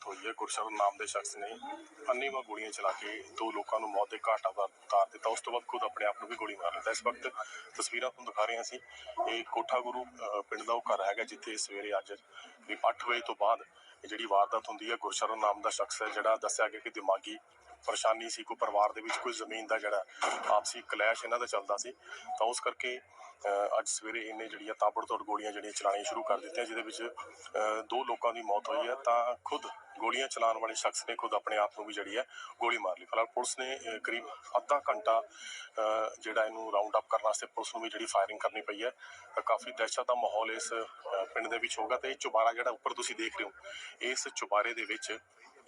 ਮੌਤ ਹੋਈ ਹੈ। ਗੁਰਸ਼ਰਨ ਨਾਮ ਦੇ ਸ਼ਖਸ ਨੇ ਅੰਨ੍ਹੇਵਾਹ ਗੋਲੀਆਂ ਚਲਾ ਕੇ ਦੋ ਲੋਕਾਂ ਨੂੰ ਮੌਤ ਦੇ ਘਾਟ ਉਤਾਰ ਉਤਾਰ ਦਿੱਤਾ। ਉਸ ਤੋਂ ਬਾਅਦ ਖੁਦ ਆਪਣੇ ਆਪ ਨੂੰ ਵੀ ਗੋਲੀ ਮਾਰ ਲਿੱਤਾ ਇਸ ਵਕਤ ਤਸਵੀਰਾਂ ਤੁਹਾਨੂੰ ਦਿਖਾ ਰਹੇ ਹਾਂ ਅਸੀਂ ਇਹ ਕੋਠਾ ਗੁਰੂ ਪਿੰਡ ਦਾ ਉਹ ਘਰ ਹੈਗਾ, ਜਿੱਥੇ ਸਵੇਰੇ ਅੱਜ ਵੀ 8 ਵਜੇ ਤੋਂ ਬਾਅਦ ਜਿਹੜੀ ਵਾਰਦਾਤ ਹੁੰਦੀ ਹੈ ਗੁਰਸ਼ਰਨ ਨਾਮ ਦਾ ਸ਼ਖਸ ਹੈ, ਜਿਹੜਾ ਦੱਸਿਆ ਗਿਆ ਕਿ ਦਿਮਾਗੀ ਪਰੇਸ਼ਾਨੀ ਸੀ, ਕੋਈ ਪਰਿਵਾਰ ਦੇ ਵਿੱਚ ਕੋਈ ਜ਼ਮੀਨ ਦਾ ਜਿਹੜਾ ਆਪਸੀ ਕਲੈਸ਼ ਇਹਨਾਂ ਦਾ ਚੱਲਦਾ ਸੀ, ਤਾਂ ਉਸ ਕਰਕੇ ਅੱਜ ਸਵੇਰੇ ਇਹਨੇ ਜਿਹੜੀਆਂ ਤਾਬੜਤੋੜ ਗੋਲੀਆਂ ਜਿਹੜੀਆਂ ਚਲਾਉਣੀਆਂ ਸ਼ੁਰੂ ਕਰ ਦਿੱਤੀਆਂ, ਜਿਹਦੇ ਵਿੱਚ ਦੋ ਲੋਕਾਂ ਦੀ ਮੌਤ ਹੋਈ ਹੈ, ਤਾਂ ਖੁਦ ਗੋਲੀਆਂ ਚਲਾਉਣ ਵਾਲੇ ਸ਼ਖਸ ਨੇ ਖੁਦ ਆਪਣੇ ਆਪ ਨੂੰ ਵੀ ਜਿਹੜੀ ਹੈ ਗੋਲੀ ਮਾਰ ਲਈ। ਫਿਲਹਾਲ ਪੁਲਿਸ ਨੇ ਕਰੀਬ ਅੱਧਾ ਘੰਟਾ ਜਿਹੜਾ ਇਹਨੂੰ ਰਾਉਂਡ ਅਪ ਕਰਨ ਵਾਸਤੇ ਪੁਲਿਸ ਨੂੰ ਵੀ ਜਿਹੜੀ ਫਾਇਰਿੰਗ ਕਰਨੀ ਪਈ ਹੈ, ਤਾਂ ਕਾਫੀ ਦਹਿਸ਼ਤ ਦਾ ਮਾਹੌਲ ਇਸ ਪਿੰਡ ਦੇ ਵਿੱਚ ਹੋਗਾ ਤੇ ਇਹ ਚੁਬਾਰਾ ਜਿਹੜਾ ਉੱਪਰ ਤੁਸੀਂ ਦੇਖ ਰਹੇ ਹੋ, ਇਸ ਚੁਬਾਰੇ ਦੇ ਵਿੱਚ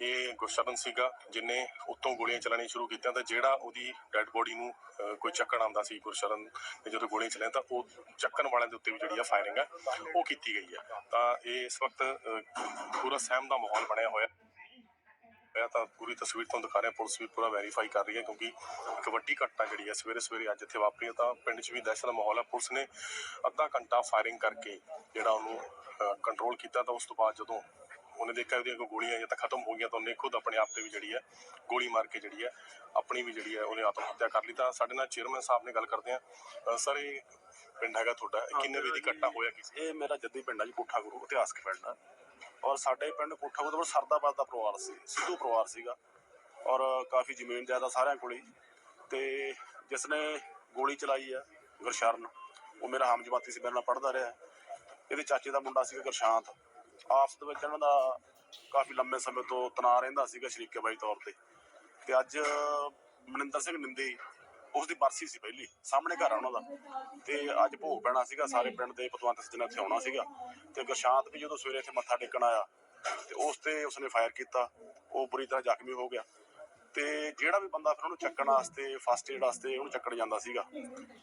ਇਹ ਗੁਰਸ਼ਰਨ ਸੀਗਾ ਜਿਨੇ ਉੱਤੋਂ ਗੋਲੀਆਂ ਚਲਾਉਣੀਆਂ ਸ਼ੁਰੂ ਕੀਤੀਆਂ ਤਾਂ ਜਿਹੜਾ ਉਹਦੀ ਡੈੱਡ ਬੋਡੀ ਨੂੰ ਕੋਈ ਚੱਕਣ ਆਉਂਦਾ ਸੀ ਗੁਰਸ਼ਰਨ ਨੇ ਜਦੋਂ ਗੋਲੀਆਂ ਚਲਾਈਆਂ ਤਾਂ ਉਹ ਚੱਕਣ ਵਾਲਿਆਂ ਦੇ ਉੱਤੇ ਵੀ ਜਿਹੜੀ ਆ ਫਾਇਰਿੰਗ ਹੈ ਉਹ ਕੀਤੀ ਗਈ ਹੈ ਤਾਂ ਇਹ ਇਸ ਵਕਤ ਪੂਰਾ ਸਹਿਮ ਦਾ ਮਾਹੌਲ ਬਣਿਆ ਹੋਇਆ। ਮੈਂ ਤਾਂ ਪੂਰੀ ਤਸਵੀਰ ਤੁਹਾਨੂੰ ਦਿਖਾ ਰਿਹਾ, ਪੁਲਿਸ ਵੀ ਪੂਰਾ ਵੈਰੀਫਾਈ ਕਰ ਰਹੀ ਹੈ ਕਿਉਂਕਿ ਇੱਕ ਵੱਡੀ ਘਟਨਾ ਜਿਹੜੀ ਹੈ ਸਵੇਰੇ ਸਵੇਰੇ ਅੱਜ ਇੱਥੇ ਵਾਪਰੀ ਹੈ ਤਾਂ ਪਿੰਡ 'ਚ ਵੀ ਦਹਿਸ਼ਤ ਦਾ ਮਾਹੌਲ ਹੈ ਪੁਲਿਸ ਨੇ ਅੱਧਾ ਘੰਟਾ ਫਾਇਰਿੰਗ ਕਰਕੇ ਜਿਹੜਾ ਉਹਨੂੰ ਕੰਟਰੋਲ ਕੀਤਾ ਤਾਂ ਉਸ ਤੋਂ ਬਾਅਦ ਜਦੋਂ ਉਹਨੇ ਦੇਖਿਆ ਉਹਦੀਆਂ ਕੋਈ ਗੋਲੀਆਂ ਜਾਂ ਤਾਂ ਖਤਮ ਹੋ ਗਈਆਂ ਤਾਂ ਉਹਨੇ ਖੁਦ ਆਪਣੇ ਆਪ ਤੇ ਵੀ ਜਿਹੜੀ ਹੈ ਗੋਲੀ ਮਾਰ ਕੇ ਜਿਹੜੀ ਹੈ ਆਪਣੀ ਵੀ ਜਿਹੜੀ ਹੈ ਉਹਨੇ ਆਤਮ ਹੱਤਿਆ ਕਰ ਲਈ ਤਾਂ ਸਾਡੇ ਨਾਲ ਚੇਅਰਮੈਨ ਸਾਹਿਬ ਨੇ ਗੱਲ ਕਰਦੇ ਆ। ਸਰ ਇਹ ਪਿੰਡ ਹੈਗਾ ਤੁਹਾਡਾ ਇਹ ਕਿੰਨੇ ਵਜੇ ਦੀ ਘਟਨਾ ਹੋਇਆ ਕਿਸੇ ਇਹ ਮੇਰਾ ਜੱਦੀ ਪਿੰਡ ਆ ਜੀ ਕੋਠਾ ਗੁਰੂ ਇਤਿਹਾਸਕ ਪਿੰਡ ਆ। ਔਰ ਸਾਡੇ ਪਿੰਡ ਕੋਠਾ ਗੁਰੂ ਤੋਂ ਸਰਦਾਬਾਦ ਦਾ ਪਰਿਵਾਰ ਸੀ ਸਿੱਧੂ ਪਰਿਵਾਰ ਸੀਗਾ। ਔਰ ਕਾਫੀ ਜ਼ਮੀਨ ਜਾਇਦਾਦ ਸਾਰਿਆਂ ਕੋਲ ਹੀ। ਤੇ ਜਿਸ ਨੇ ਗੋਲੀ ਚਲਾਈ ਆ ਗੁਰਸ਼ਰਨ ਉਹ ਮੇਰਾ ਹਮਜਮਾਤੀ ਸੀ ਮੇਰੇ ਨਾਲ ਪੜਦਾ ਰਿਹਾ। ਇਹਦੇ ਚਾਚੇ ਦਾ ਮੁੰਡਾ ਸੀਗਾ ਗੁਰਸ਼ਾਂਤ। ਆਪਸ ਦੇ ਵਿੱਚ ਇਹਨਾਂ ਦਾ ਕਾਫੀ ਲੰਮੇ ਸਮੇਂ ਤੋਂ ਤਣਾਅ ਰਹਿੰਦਾ ਸੀਗਾ ਸ਼ਰੀਕੇ ਬਾਈ ਤੌਰ ਤੇ। ਤੇ ਅੱਜ ਮਨਿੰਦਰ ਸਿੰਘ ਨਿੰਦੀ ਉਸ ਦੀ ਬਰਸੀ ਸੀ ਪਹਿਲੀ, ਸਾਹਮਣੇ ਘਰ ਆ ਉਹਨਾਂ ਦਾ। ਤੇ ਅੱਜ ਭੋਗ ਪੈਣਾ ਸੀਗਾ, ਸਾਰੇ ਪਿੰਡ ਦੇ ਪਤਵੰਤ ਸੱਜਣਾ ਇੱਥੇ ਆਉਣਾ ਸੀਗਾ। ਤੇ ਗੁਰਸ਼ਾਂਤ ਵੀ ਜਦੋਂ ਸਵੇਰੇ ਇੱਥੇ ਮੱਥਾ ਟੇਕਣ ਆਇਆ, ਤੇ ਉਸ ਤੇ ਉਸਨੇ ਫਾਇਰ ਕੀਤਾ। ਉਹ ਬੁਰੀ ਤਰ੍ਹਾਂ ਜ਼ਖਮੀ ਹੋ ਗਿਆ। ਤੇ ਜਿਹੜਾ ਵੀ ਬੰਦਾ ਫਿਰ ਉਹਨੂੰ ਚੱਕਣ ਵਾਸਤੇ ਫਸਟ ਏਡ ਵਾਸਤੇ ਉਹਨੂੰ ਚੱਕਣ ਜਾਂਦਾ ਸੀਗਾ।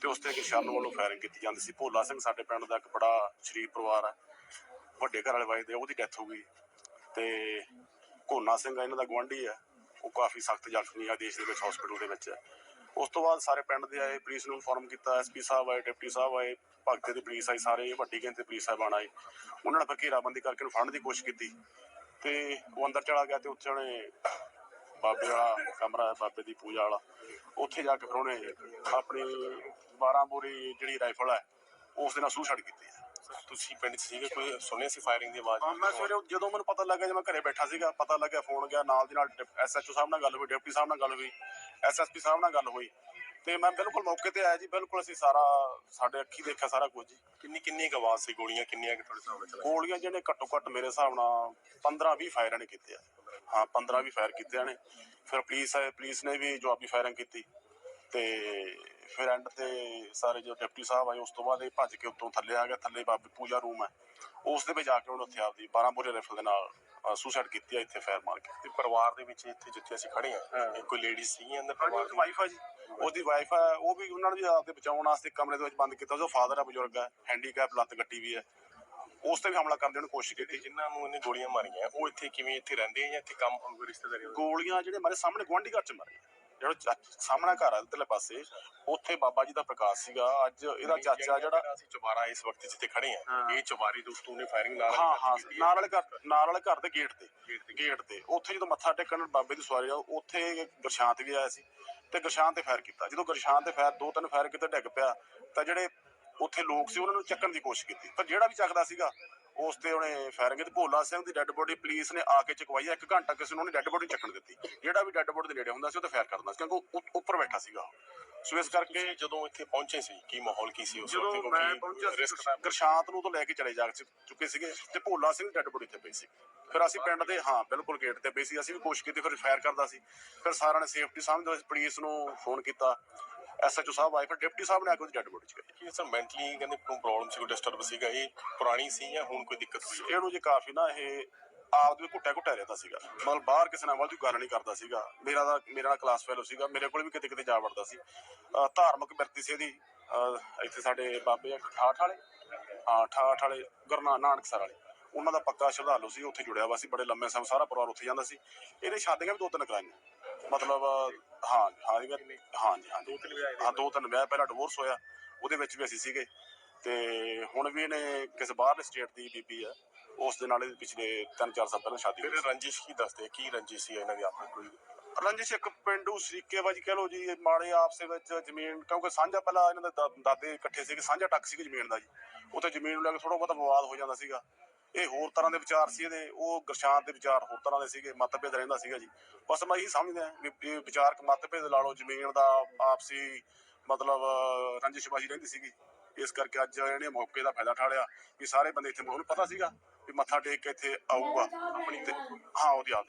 ਤੇ ਉਸ ਤੇ ਗੁਰਸ਼ਰਨ ਵੱਲੋਂ ਫਾਇਰਿੰਗ ਕੀਤੀ ਜਾਂਦੀ ਸੀ। ਭੋਲਾ ਸਿੰਘ ਸਾਡੇ ਪਿੰਡ ਦਾ ਇੱਕ ਬੜਾ ਸ਼ਰੀਫ ਪਰਿਵਾਰ ਹੈ ਵੱਡੇ ਘਰ ਵਾਲੇ ਵਜਦੇ ਉਹਦੀ ਡੈਥ ਹੋ ਗਈ। ਤੇ ਕੋਨਾ ਸਿੰਘ ਇਹਨਾਂ ਦਾ ਗਵਾਂਢੀ ਹੈ ਉਹ ਕਾਫੀ ਸਖਤ ਜ਼ਖਮੀ ਆ ਦੇਸ਼ ਦੇ ਵਿੱਚ ਹਸਪੀਟਲ ਦੇ ਵਿੱਚ। ਹੈ ਉਸ ਤੋਂ ਬਾਅਦ ਸਾਰੇ ਪਿੰਡ ਦੇ ਆਏ, ਪੁਲਿਸ ਨੂੰ ਇਨਫੋਰਮ ਕੀਤਾ ਐਸਪੀ ਸਾਹਿਬ ਆਏ, ਡਿਪਟੀ ਸਾਹਿਬ ਆਏ, ਭਗਤੇ ਦੀ ਪੁਲਿਸ ਆਈ ਸਾਰੇ ਵੱਡੀ ਗਿਣਤੀ ਪੁਲਿਸ ਸਾਹਿਬਾਨ ਆਏ। ਉਹਨਾਂ ਨੇ ਫਿਰ ਘੇਰਾਬੰਦੀ ਕਰਕੇ ਉਹਨੂੰ ਫੜਨ ਦੀ ਕੋਸ਼ਿਸ਼ ਕੀਤੀ। ਤੇ ਉਹ ਅੰਦਰ ਚਲਾ ਗਿਆ ਤੇ ਉੱਥੇ ਉਹਨੇ ਬਾਬੇ ਵਾਲਾ ਕਮਰਾ ਹੈ ਬਾਬੇ ਦੀ ਪੂਜਾ ਵਾਲਾ, ਉੱਥੇ ਜਾ ਕੇ ਫਿਰ ਉਹਨੇ ਆਪਣੀ 12 ਬੋਰੀ ਜਿਹੜੀ ਰਾਈਫਲ ਹੈ ਉਸ ਦੇ ਨਾਲ ਸੂਸਾਈਡ ਕੀਤੀ। ਹੈ ਤੁਸੀਂ ਪਿੰਡ 'ਚ ਸੀਗੇ ਕੋਈ ਸੁਣਿਆ ਸੀ ਫਾਇਰਿੰਗ ਦੀ ਆਵਾਜ਼? ਹਾਂ ਮੈਂ ਸਵੇਰੇ ਜਦੋਂ ਮੈਨੂੰ ਪਤਾ ਲੱਗਾ ਜਦ ਮੈਂ ਘਰੇ ਬੈਠਾ ਸੀਗਾ ਪਤਾ ਲੱਗਿਆ ਫੋਨ ਗਿਆ ਨਾਲ ਦੀ ਨਾਲ ਐਸਐਚਓ ਸਾਹਿਬ ਨਾਲ ਗੱਲ ਹੋਈ ਡਿਪਟੀ ਸਾਹਿਬ ਨਾਲ ਗੱਲ ਹੋਈ ਐਸਐਸਪੀ ਸਾਹਿਬ ਨਾਲ ਗੱਲ ਹੋਈ। ਤੇ ਮੈਂ ਬਿਲਕੁਲ ਮੌਕੇ ਤੇ ਆਇਆ ਜੀ ਬਿਲਕੁਲ ਅਸੀਂ ਸਾਰਾ ਸਾਡੇ ਅੱਖੀ ਦੇਖਿਆ ਸਾਰਾ ਕੁਝ ਜੀ। ਕਿੰਨੀ ਕਿੰਨੀ ਕੁ ਆਵਾਜ਼ ਸੀ ਗੋਲੀਆਂ ਕਿੰਨੀਆਂ ਕਿ ਤੁਹਾਡੇ ਸਾਹਮਣੇ ਚਲਾਈਆਂ ਗੋਲੀਆਂ ਜਿਹਨੇ ਘੱਟੋ ਘੱਟ ਮੇਰੇ ਹਿਸਾਬ ਨਾਲ 15 20 ਫਾਇਰਾਂ ਨੇ ਕੀਤੇ ਆ ਹਾਂ 15 20 ਫਾਇਰ ਕੀਤੇ ਨੇ। ਫਿਰ ਪੁਲਿਸ ਆਏ ਪੁਲਿਸ ਨੇ ਵੀ ਜਵਾਬੀ ਫਾਇਰਿੰਗ ਕੀਤੀ। ਤੇ ਫਿਰ ਐਂਡ ਤੇ ਸਾਰੇ ਜੋ ਡਿਪਟੀ ਸਾਹਿਬ ਆਏ ਉਸ ਤੋਂ ਬਾਅਦ ਇਹ ਭੱਜ ਕੇ ਉੱਤੋਂ ਥੱਲੇ ਆ ਗਿਆ ਥੱਲੇ ਬਾਬੇ ਪੂਜਾ ਰੂਮ ਹੈ। ਉਸ ਦੇ ਵਿੱਚ ਜਾ ਕੇ ਉਹਨੇ ਉੱਥੇ ਆਪਦੀ 12 ਬੋਰੇ ਰਾਈਫਲ ਦੇ ਨਾਲ ਸੁਸਾਈਡ ਕੀਤੀ ਆ ਇੱਥੇ ਫਾਇਰ ਮਾਰ ਕੇ। ਤੇ ਪਰਿਵਾਰ ਦੇ ਵਿੱਚ ਇੱਥੇ ਜਿੱਥੇ ਅਸੀਂ ਖੜੇ ਹਾਂ ਇਹ ਕੋਈ ਲੇਡੀ ਸੀ ਅੰਦਰ ਪਰਿਵਾਰ ਦੀ ਵਾਈਫ ਆ ਜੀ। ਉਹਦੀ ਵਾਈਫ ਆ ਉਹ ਵੀ ਉਹਨਾਂ ਨੂੰ ਵੀ ਆਪਦੇ ਬਚਾਉਣ ਵਾਸਤੇ ਕਮਰੇ ਦੇ ਵਿੱਚ ਬੰਦ ਕੀਤਾ ਉਹਦਾ ਫਾਦਰ ਆ ਬਜ਼ੁਰਗ ਆ ਹੈਂਡੀਕੈਪ ਲੱਤ ਗੱਟੀ ਵੀ ਹੈ। ਉਸ ਤੇ ਵੀ ਹਮਲਾ ਕਰਨ ਦੀ ਉਹਨੇ ਕੋਸ਼ਿਸ਼ ਕੀਤੀ। ਜਿਨ੍ਹਾਂ ਨੂੰ ਇਹਨੇ ਗੋਲੀਆਂ ਮਾਰੀਆਂ ਉਹ ਇੱਥੇ ਕਿਵੇਂ ਇੱਥੇ ਰਹਿੰਦੇ ਆ ਜਾਂ ਇੱਥੇ ਕੰਮ ਰਿਸ਼ਤੇਦਾਰੀ? ਗੋਲੀਆਂ ਜਿਹੜੇ ਮਾਰੇ ਸਾਹਮਣੇ ਗਵਾਂਢੀ ਘਰ ਚ ਮਾਰੇ। ਜਿਹੜਾ ਚਾ- ਸਾਹਮਣਾ ਘਰ ਆ ਇਧਰਲੇ ਪਾਸੇ ਉੱਥੇ ਬਾਬਾ ਜੀ ਦਾ ਪ੍ਰਕਾਸ਼ ਸੀਗਾ ਅੱਜ ਇਹਦਾ ਚਾਚਾ ਜਿਹੜਾ ਅਸੀਂ ਚੁਬਾਰਾ ਇਸ ਵਕਤ ਜਿੱਥੇ ਖੜੇ ਆ। ਇਹ ਚੁਬਾਰੇ ਦੇ ਉੱਤੋਂ ਨੇ ਫਾਇਰਿੰਗ ਨਾਲ ਹਾਂ ਹਾਂ। ਨਾਲ ਵਾਲੇ ਘਰ ਨਾਲ ਵਾਲੇ ਘਰ ਦੇ ਗੇਟ ਤੇ। ਗੇਟ ਤੇ ਉੱਥੇ ਜਦੋਂ ਮੱਥਾ ਟੇਕਣ ਬਾਬੇ ਦੀ ਸਵਾਰੀ ਆ ਉੱਥੇ ਗੁਰਸ਼ਾਂਤ ਵੀ ਆਇਆ ਸੀ ਤੇ ਗੁਰਸ਼ਾਂਤ ਤੇ ਫਾਇਰ ਕੀਤਾ ਜਦੋਂ ਗੁਰਸ਼ਾਂਤ ਤੇ ਫਾਇਰ ਦੋ ਤਿੰਨ ਫਾਇਰ ਕਿਤੇ ਡਿੱਗ ਪਿਆ ਤਾਂ ਜਿਹੜੇ ਉੱਥੇ ਲੋਕ ਸੀ ਉਹਨਾਂ ਨੂੰ ਚੱਕਣ ਦੀ ਕੋਸ਼ਿਸ਼ ਕੀਤੀ ਪਰ ਜਿਹੜਾ ਵੀ ਚੱਕਦਾ ਸੀਗਾ ਉਸ ਤੇ ਉਹਨੇ ਫਾਇਰਿੰਗ ਕੀਤੀ। ਭੋਲਾ ਸਿੰਘ ਦੀ ਡੈੱਡ ਬੋਡੀ ਪੁਲਿਸ ਨੇ ਆ ਕੇ ਚੁਕਵਾਈ ਇੱਕ ਘੰਟਾ ਕਿਸੇ ਨੂੰ ਉਹਨੇ ਡੈੱਡ ਬੋਡੀ ਚੱਕਣ ਦਿੱਤੀ। ਜਿਹੜਾ ਵੀ ਡੈੱਡ ਬੋਡੀ ਦੇ ਨੇੜੇ ਹੁੰਦਾ ਸੀ ਉਹ ਤੇ ਫਾਇਰ ਕਰਦਾ ਸੀ ਕਿਉਂਕਿ ਉਹ ਉੱਪਰ ਬੈਠਾ ਸੀਗਾ। ਸੋ ਇਸ ਕਰਕੇ ਜਦੋਂ ਇੱਥੇ ਪਹੁੰਚੇ ਸੀ ਕੀ ਮਾਹੌਲ ਕੀ ਸੀ ਉਸ ਜਦੋਂ ਵਕਤ? ਮੈਂ ਕਿਉਂਕਿ ਪਹੁੰਚਿਆ ਦਾ- ਗਰਸ਼ਾਂਤ ਨੂੰ ਤੋਂ ਲੈ ਕੇ ਚਲੇ ਜਾ ਚੁੱਕੇ ਸੀਗੇ ਤੇ ਭੋਲਾ ਸਿੰਘ ਡੈੱਡ ਬੋਡੀ ਤੇ ਪਈ ਸੀ। ਫਿਰ ਅਸੀਂ ਪਿੰਡ ਦੇ ਹਾਂ ਬਿਲਕੁਲ ਗੇਟ ਤੇ ਪਈ ਸੀ। ਅਸੀਂ ਵੀ ਕੋਸ਼ਿਸ਼ ਕੀਤੀ ਫਿਰ ਫਾਇਰ ਕਰਦਾ ਸੀ। ਫਿਰ ਸਾਰਿਆਂ ਨੇ ਸੇਫਟੀ ਸਮਝਦੇ ਪੁਲਿਸ ਨੂੰ ਫੋਨ ਕੀਤਾ। ਐਸਐਚਓ ਸਾਹਿਬ ਆਏ ਫਿਰ ਡਿਪਟੀ ਸਾਹਿਬ ਨੇ ਆ ਕੇ ਉਹਦੀ ਡੈੱਡ ਬੋਡੀ ਚ ਗਈ ਕੀ ਸਰ ਮੈਂਟਲੀ ਕਹਿੰਦੇ ਕੋਈ ਪ੍ਰੋਬਲਮ ਸੀ ਕੋਈ ਡਿਸਟਰਬ ਸੀਗਾ ਇਹ ਪੁਰਾਣੀ ਸੀ ਜਾਂ ਹੁਣ ਕੋਈ ਦਿੱਕਤ ਹੋਈ ਇਹਨੂੰ ਜੀ ਕਾਫੀ ਨਾ ਇਹ ਆਪ ਦੇ ਘੁੱਟਿਆ ਘੁੱਟਿਆ ਰਹਿੰਦਾ ਸੀਗਾ। ਮਤਲਬ ਬਾਹਰ ਕਿਸੇ ਨਾਲ ਵਾਧੂ ਗੱਲ ਨਹੀਂ ਕਰਦਾ ਸੀਗਾ। ਮੇਰਾ ਦਾ ਮੇਰਾ ਨਾਲ ਕਲਾਸ ਫੈਲੋ ਸੀਗਾ ਮੇਰੇ ਕੋਲ ਵੀ ਕਿਤੇ ਕਿਤੇ ਜਾ ਵੜਦਾ ਸੀ। ਧਾਰਮਿਕ ਬਿਰਤੀ ਸੀ ਇਹਦੀ। ਇੱਥੇ ਸਾਡੇ ਬਾਬੇ ਆ ਠਾਠ ਵਾਲੇ? ਹਾਂ ਠਾਠ ਵਾਲੇ ਗੁਰੂ ਨਾ- ਨਾਨਕਸਰ ਵਾਲੇ। ਉਹਨਾਂ ਦਾ ਪੱਕਾ ਸ਼ਰਧਾਲੂ ਸੀ ਉੱਥੇ ਜੁੜਿਆ ਵਾ ਸੀ ਬੜੇ ਲੰਮੇ ਸਮੇਂ ਸਾਰਾ ਪਰਿਵਾਰ ਉੱਥੇ ਜਾਂਦਾ ਸੀ। ਇਹਨੇ ਸ਼ਾਦੀਆਂ ਵੀ ਦੋ ਤਿੰਨ ਕਰਾਈਆਂ। ਮਤਲਬ ਹਾਂ ਹਾਂ ਜੀ ਹਾਂ ਜੀ ਹਾਂ ਦੋ ਤਿੰਨ ਵਿਆਹ ਇਹਦੇ ਹਾਂ ਦੋ ਤਿੰਨ ਵਿਆਹ ਪਹਿਲਾਂ ਡਿਵੋਰਸ ਹੋਇਆ ਉਹਦੇ ਵਿੱਚ ਵੀ ਅਸੀਂ ਸੀਗੇ। ਤੇ ਹੁਣ ਵੀ ਇਹਨੇ ਕਿਸੇ ਬਾਹਰਲੇ ਸਟੇਟ ਦੀ ਬੀਬੀ ਆ ਉਸ ਦੇ ਨਾਲ ਪਿਛਲੇ 3-4 ਸਾਲ ਪਹਿਲਾਂ ਸ਼ਾਦੀ ਹੋਈ ਰੰਜਿਸ਼ ਕੀ ਦੱਸਦੇ ਕੀ ਰੰਜਿਸ਼ ਸੀ ਇਹਨਾਂ ਦੀ ਆਪਣੀ ਕੋਈ? ਰੰਜਿਸ਼ ਇੱਕ ਪਿੰਡੂ ਸ਼ਰੀਕੇਬਾਜੀ ਕਹਿ ਲਓ ਜੀ ਮਾੜੇ ਆਪਸੇ ਵਿੱਚ ਜ਼ਮੀਨ ਕਿਉਂਕਿ ਸਾਂਝਾ ਪਹਿਲਾਂ ਇਹਨਾਂ ਦਾ- ਦਾਦੇ ਇਕੱਠੇ ਸੀਗੇ ਸਾਂਝਾ ਟੱਕ ਸੀਗੀ ਜ਼ਮੀਨ ਦਾ ਜੀ। ਉੱਥੇ ਜ਼ਮੀਨ ਨੂੰ ਲੈ ਕੇ ਥੋੜਾ ਬਹੁਤਾ ਵਿਵਾਦ ਹੋ ਜਾਂਦਾ ਸੀਗਾ। ਇਹ ਹੋਰ ਤਰ੍ਹਾਂ ਦੇ ਵਿਚਾਰ ਸੀ ਇਹਦੇ ਉਹ ਗਰਸ਼ਾਂਤ ਦੇ ਵਿਚਾਰ ਹੋਰ ਤਰ੍ਹਾਂ ਦੇ ਸੀਗੇ ਮਤਭੇਦ ਰਹਿੰਦਾ ਸੀਗਾ ਜੀ। ਬਸ ਮੈਂ ਇਹੀ ਸਮਝਦਾ ਵੀ ਇਹ ਵਿਚਾਰਕ ਮਤਭੇਦ ਲਾ ਲਓ ਜ਼ਮੀਨ ਦਾ ਆਪਸੀ ਮਤਲਬ ਅਹ, ਰੰਜਿਸ਼ਬਾਜੀ ਰਹਿੰਦੀ ਸੀਗੀ। ਇਸ ਕਰਕੇ ਅੱਜ ਇਹਨੇ ਮੌਕੇ ਦਾ ਫਾਇਦਾ ਉਠਾ ਲਿਆ ਵੀ ਸਾਰੇ ਬੰਦੇ ਇੱਥੇ ਉਹਨੂੰ ਪਤਾ ਸੀਗਾ ਵੀ ਮੱਥਾ ਟੇਕ ਕੇ ਇੱਥੇ ਆਊਗਾ। ਆਪਣੀ ਤੇ ਹਾਂ ਉਹਦੀ ਆਪ